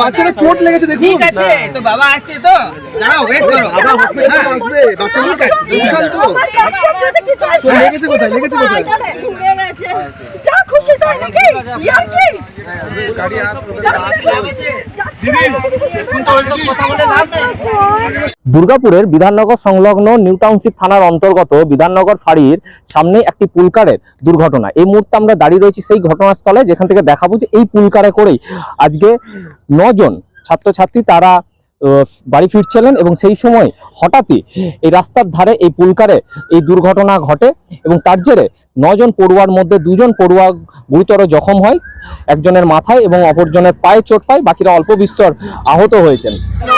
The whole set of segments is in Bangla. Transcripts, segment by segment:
বাচ্চারা চোট লেগেছে দেখুন। ঠিক আছে তো বাবা আসছে তো। দাঁড়াও ওয়েট করো। বাবা হসপিটাল আসবে বাচ্চা ঠিক আছে বিশাল তো তো লেগেছে কোথায়? লেগেছে কোথায়? যা খুশি তাই নাকি? ইয়ার কি? দুর্গাপুরের বিধাননগর সংলগ্ন নিউ টাউনশিপ থানার অন্তর্গত বিধাননগর ফাঁড়ির সামনে একটি পুলকারের দুর্ঘটনা। এই মুহূর্তে আমরা দাঁড়িয়ে রয়েছি সেই ঘটনাস্থলে যেখান থেকে দেখাবো যে এই পুলকারে করেই আজকে নজন ছাত্রছাত্রী তারা বাড়ি ফিরছিলেন এবং সেই সময় হঠাৎই এই রাস্তার ধারে এই পুলকারে এই দুর্ঘটনা ঘটে এবং তার জেরে নজন পড়ুয়ার মধ্যে দুজন পড়ুয়া গুরুতর জখম হয় একজনের মাথায় এবং অপরজনের পায়ে চোট পায় বাকিরা অল্প বিস্তর আহত হয়েছেন। হ্যাঁ,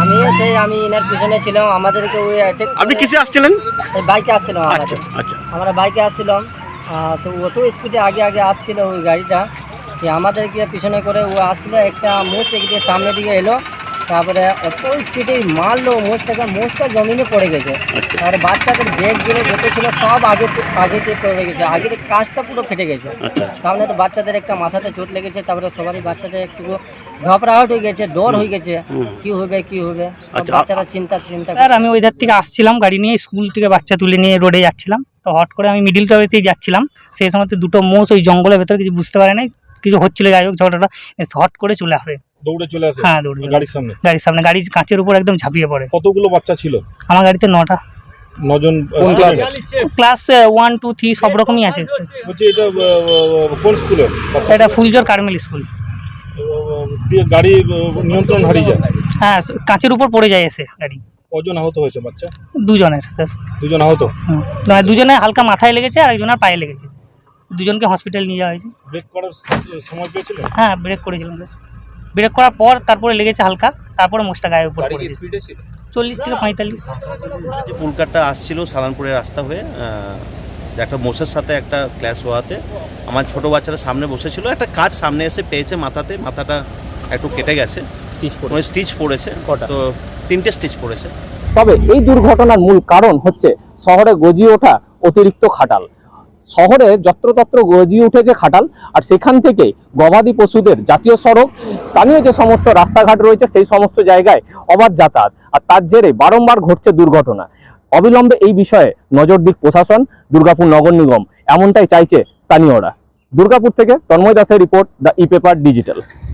আমি সেই আমি এনার পিছনে ছিলাম আমাদেরকে ওই আপনি কিসে আসছিলেন? বাইকে আসছিলাম আচ্ছা আমাদের। আচ্ছা। আমরা বাইকে আসছিলাম তো অত স্পিডে আগে আগে আসছিল ওই গাড়িটা। যে আমাদেরকে পিছনে করে ও আসছিল একটা মোষ এদিকে সামনের দিকে এলো। তারপরে অত স্পিডে মারলো মোষটাকে মোষটা জমিনে পড়ে গেছে। আর তারপরে বাচ্চাদের ব্যাগগুলো যত ছিল সব আগে আগেতে পড়ে গেছে। আগের কাজটা পুরো ফেটে গেছে। আচ্ছা। সামনে তো বাচ্চাদের একটা মাথাতে চোট লেগেছে তারপরে সবারই বাচ্চাদের একটু ঘবরাহট হয়ে গেছে ডর হয়ে গেছে। হুম। কি হবে কি হবে? বাচ্চারা চিন্তা চিন্তা স্যার আমি ওই ধার থেকে আসছিলাম গাড়ি নিয়ে স্কুল থেকে বাচ্চা তুলে নিয়ে রোডে যাচ্ছিলাম। তো হট করে আমি মিডিল টবেতেই যাচ্ছিলাম। সেই সময় তো দুটো মোষ ওই জঙ্গলের ভেতরে কিছু বুঝতে পারে নাই কিছু হচ্ছিল যাই হোক ঝগড়াটা হট করে চলে আসে। দৌড়ে চলে আসে? হ্যাঁ দৌড়ে গাড়ির সামনে? গাড়ির সামনে গাড়ির কাঁচের উপর একদম ঝাঁপিয়ে পড়ে। কতগুলো বাচ্চা ছিল? আমার গাড়িতে নটা। নজন ক্লাসে? ওয়ান টু থ্রি সব রকমই আছে। এটা আহ, আহ, কোন স্কুলের? এটা ফুলজোর কার্মেল স্কুল। দিয়ে গাড়ি নিয়ন্ত্রণ হারিয়ে যায়? হ্যাঁ কাঁচের উপর পড়ে যায় এসে গাড়ি। কজন আহত হয়েছে বাচ্চা? দুজনের স্যার। দুজন আহত। না, দুজনে হালকা মাথায় লেগেছে আর একজনের পায়ে লেগেছে। দুজনকে হসপিটাল নিয়ে যাওয়া হয়েছে। ব্রেক করার সময় পেয়েছিলেন? হ্যাঁ ব্রেক করেছিলাম স্যার। ব্রেক করার পর তারপরে লেগেছে হালকা তারপরে মোষটা গায়ের উপর পড়েছে চল্লিশ থেকে পঁয়তাল্লিশ। যে পুলকারটা আসছিল সালানপুরের রাস্তা হয়ে একটা মোষের সাথে একটা ক্ল্যাশ হওয়াতে আমার ছোট বাচ্চারা সামনে বসেছিল একটা কাজ সামনে এসে পেয়েছে মাথাতে মাথাটা একটু কেটে গেছে। স্টিচ করে ওই স্টিচ পড়েছে। কটা? তো তিনটে স্টিচ পড়েছে। তবে এই দুর্ঘটনার মূল কারণ হচ্ছে শহরে গজিয়ে ওঠা অতিরিক্ত খাটাল। শহরে যত্রতত্র গজিয়ে উঠেছে খাটাল আর সেখান থেকে গবাদি পশুদের জাতীয় সড়ক স্থানীয় যে সমস্ত রাস্তাঘাট রয়েছে সেই সমস্ত জায়গায় অবাধ যাতায়াত আর তার জেরে বারংবার ঘটছে দুর্ঘটনা। অবিলম্বে এই বিষয়ে নজর দিক প্রশাসন দুর্গাপুর নগর নিগম এমনটাই চাইছে স্থানীয়রা। দুর্গাপুর থেকে তন্ময় দাসের report the e paper digital.